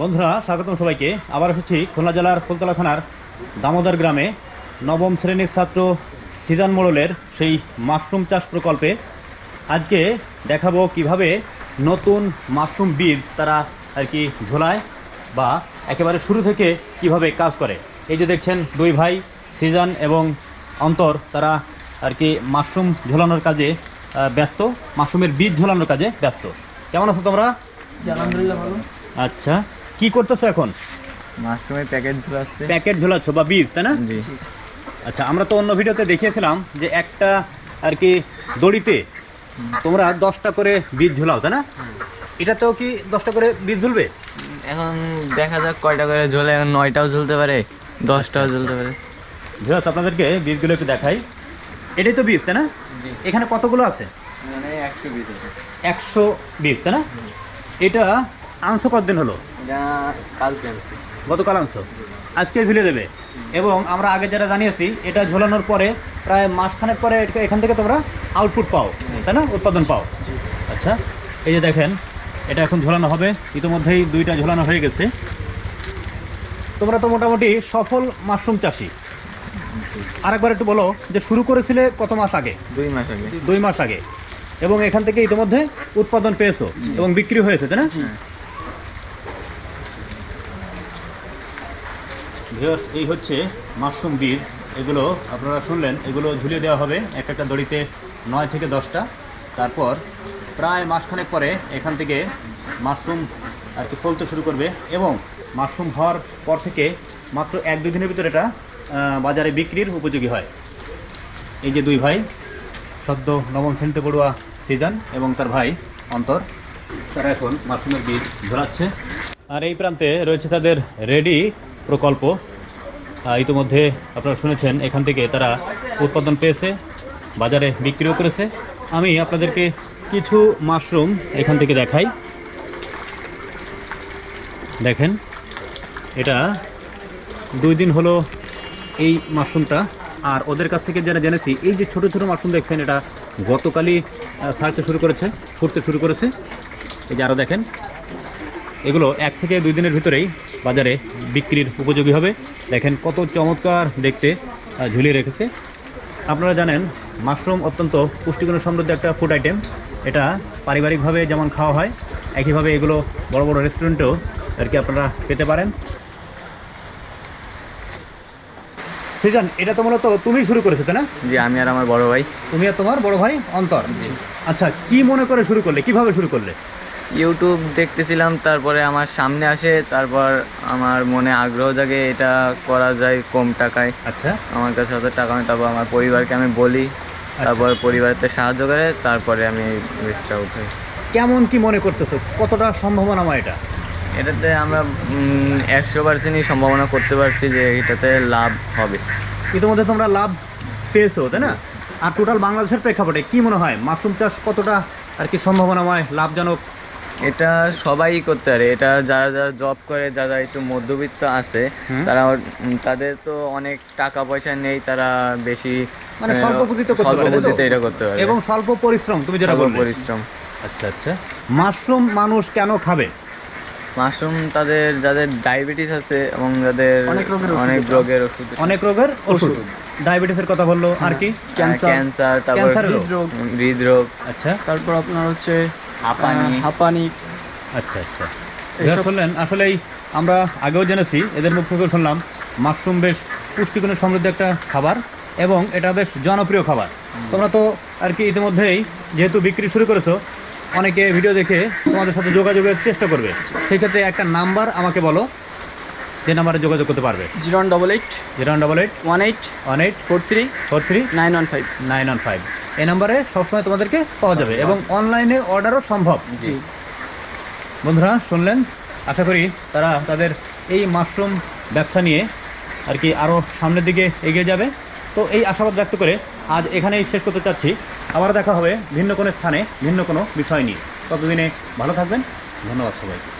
বন্ধুরা স্বাগতম সবাইকে। আবার এসেছি খুলনা জেলার ফুলতলা থানার দামোদর গ্রামে। নবম শ্রেণির ছাত্র সিজান মোড়লের সেই মাশরুম চাষ প্রকল্পে আজকে দেখাবো কীভাবে নতুন মাশরুম বীজ তারা আর কি ঝোলায় বা একেবারে শুরু থেকে কীভাবে কাজ করে। এই যে দেখছেন দুই ভাই সিজন এবং অন্তর তারা আর কি মাশরুম ঝোলানোর কাজে ব্যস্ত মাশরুমের বীজ ঝোলানোর কাজে ব্যস্ত। কেমন আছো তোমরা? আলহামদুলিল্লাহ ভালো। আচ্ছা। কি করতেছো এখন? মাশরুমের প্যাকেট ঝুলাচ্ছে। প্যাকেট ঝোলাচ্ছ বা বীজ তাই না? জি। আচ্ছা আমরা তো অন্য ভিডিওতে দেখিয়েছিলাম যে একটা আর কি দড়িতে তোমরা দশটা করে বীজ ঝোলাও তাই না? এটাতেও কি দশটা করে বীজ ঝুলবে? এখন দেখা যাক কয়টা করে ঝোলে এখন নয়টাও ঝুলতে পারে দশটাও ঝুলতে পারে। ভিউয়ার্স আপনাদেরকে বীজগুলো একটু দেখাই। এটাই তো বীজ তাই না? জি। এখানে কতগুলো আছে? মানে একশো বীজ তাই না? এটা আনছো কতদিন হলো? গতকাল আনছো? আজকে ঝুলে দেবে। এবং আমরা আগে যেটা জানিয়েছি এটা ঝোলানোর পরে প্রায় মাসখানেক পরে এখান থেকে তোমরা আউটপুট পাও তাই না? উৎপাদন পাও। আচ্ছা এই যে দেখেন এটা এখন ঝোলানো হবে। ইতিমধ্যেই দুইটা ঝোলানো হয়ে গেছে। তোমরা তো মোটামুটি সফল মাশরুম চাষি। আরেকবার একটু বলো যে শুরু করেছিলে কত মাস আগে? দুই মাস আগে। দুই মাস আগে। এবং এখান থেকে ইতিমধ্যে উৎপাদন পেয়েছ এবং বিক্রি হয়েছে তাই না? ভিউয়ার্স, এই হচ্ছে মাশরুম বীজ। এগুলো আপনারা শুনলেন, এগুলো ঝুলিয়ে দেওয়া হবে এক একটা দড়িতে নয় থেকে দশটা। তারপর প্রায় মাসখানেক পরে এখান থেকে মাশরুম আর কি ফলতে শুরু করবে এবং মাশরুম হওয়ার পর থেকে মাত্র এক দুই দিনের ভিতরে এটা বাজারে বিক্রির উপযোগী হয়। এই যে দুই ভাই, সদ্য নবম শ্রেণীতে পড়ুয়া সিজান এবং তার ভাই অন্তর, তারা এখন মাশরুমের বীজ ঝোলাচ্ছে। আর এই প্রান্তে রয়েছে তাদের রেডি প্রকল্প। ইতিমধ্যে আপনারা শুনেছেন, এখান থেকে তারা উৎপাদন পেয়েছে, বাজারে বিক্রিও করেছে। আমি আপনাদেরকে কিছু মাশরুম এখান থেকে দেখাই। দেখেন, এটা দুই দিন হলো এই মাশরুমটা। আর ওদের কাছ থেকে যারা জেনেছি, এই যে ছোট ছোট মাশরুম দেখছেন, এটা গতকালই ছাড়তে শুরু করেছে, ফুটতে শুরু করেছে। এই যে আরও দেখেন এগুলো এক থেকে দুই দিনের ভিতরেই বাজারে বিক্রির উপযোগী হবে। দেখেন কত চমৎকার দেখতে ঝুলিয়ে রেখেছে। আপনারা জানেন মাশরুম অত্যন্ত পুষ্টিগুণ সমৃদ্ধ একটা ফুড আইটেম এটা পারিবারিকভাবে যেমন খাওয়া হয় একইভাবে এগুলো বড় বড় রেস্টুরেন্টেও আর কি আপনারা পেতে পারেন। সিজন এটা তো মূলত তুমি শুরু করেছ তাই না? জি আমি আর আমার বড় ভাই। তুমি আর তোমার বড় ভাই অন্তর। আচ্ছা কি মনে করে শুরু করলে? কীভাবে শুরু করলে? ইউটিউব দেখতেছিলাম তারপরে আমার সামনে আসে তারপর আমার মনে আগ্রহ জাগে এটা করা যায় কম টাকায়। আচ্ছা। আমার কাছে অত টাকা নেই তারপর আমার পরিবারকে আমি বলি তারপর পরিবারতে সাহায্য করে তারপরে আমি বীজটা উঠাই। কেমন কি মনে করতেছো? কতটা সম্ভাবনাময় এটা? এটাতে আমরা একশো পার্সেন্টই সম্ভাবনা করতে পারছি যে এটাতে লাভ হবে। ইতিমধ্যে তোমরা লাভ পেয়েছ তাই না? আর টোটাল বাংলাদেশের প্রেক্ষাপটে কি মনে হয়? মাশরুম চাষ কতটা আর কি সম্ভাবনাময় লাভজনক? এটা সবাই করতে পারে। এটা যারা যারা জব করে যারা একটু মধ্যবিত্ত আছে তারা তাদের তো অনেক টাকা পয়সা নেই তারা বেশি মানে স্বল্প পুঁজিতে স্বল্প পারে, তাই তো? পুঁজিতে এটা করতে পারে। এবং স্বল্প পরিশ্রম তুমি যেটা স্বল্প বললে। পরিশ্রম। আচ্ছা আচ্ছা। মাশরুম মানুষ কেন খাবে? মাশরুম তাদের যাদের ডায়াবেটিস আছে এবং যাদের অনেক রোগের ওষুধ অনেক রোগের ওষুধ অনেক রোগের ওষুধ। ডায়াবেটিসের কথা বলল আর কি? ক্যান্সার, ক্যান্সার তারপর? হৃদরোগ হৃদরোগ। আচ্ছা। তারপর আপনার হচ্ছে হাঁপানি। হাঁপানি। আচ্ছা আচ্ছা। এসব- শুনলেন আসলেই আমরা আগেও জেনেছি এদের মুখ থেকেও শুনলাম মাশরুম বেশ পুষ্টিগুণে সমৃদ্ধ একটা খাবার এবং এটা বেশ জনপ্রিয় খাবার। তোমরা তো আর কি ইতিমধ্যেই যেহেতু বিক্রি শুরু করেছ অনেকে ভিডিও দেখে তোমাদের সাথে যোগাযোগের চেষ্টা করবে। সেই ক্ষেত্রে একটা নাম্বার আমাকে বলো যে নাম্বারে যোগাযোগ করতে পারবে। Zero one double eight zero double eight one eight one eight four three four three nine one five. Nine one five. এই নাম্বারে সবসময় তোমাদেরকে পাওয়া যাবে এবং অনলাইনে অর্ডারও সম্ভব। জি। বন্ধুরা শুনলেন? আশা করি তারা তাদের এই মাশরুম ব্যবসা নিয়ে আর কি আরও সামনের দিকে এগিয়ে যাবে। তো এই আশাবাদ ব্যক্ত করে আজ এখানেই শেষ করতে চাচ্ছি। আবার দেখা হবে ভিন্ন কোনো স্থানে ভিন্ন কোনো বিষয় নিয়ে। ততদিনে ভালো থাকবেন। ধন্যবাদ সবাই